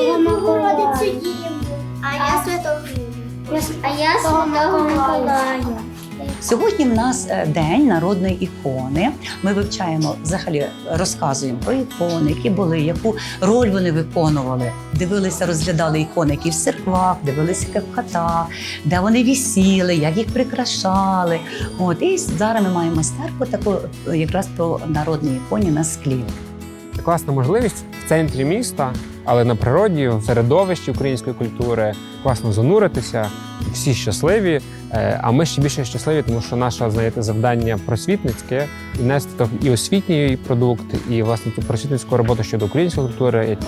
Святої Богородицю. А я святого. А я святого Миколая. Сьогодні в нас е, день народної ікони. Ми вивчаємо взагалі, розказуємо про ікони, які були, яку роль вони виконували. Дивилися, розглядали ікони, які в церквах, дивилися які в хатах, де вони вісіли, як їх прикрашали. От і зараз ми маємо майстерку таку е, якраз про народні іконі на склі. Класна можливість в центрі міста але на природі, в середовищі української культури, класно зануритися. Всі щасливі. Е, А ми ще більше щасливі, тому що наше знаєте, завдання просвітницьке і нести то і освітній продукт, і власне цю просвітницьку роботу щодо української культури.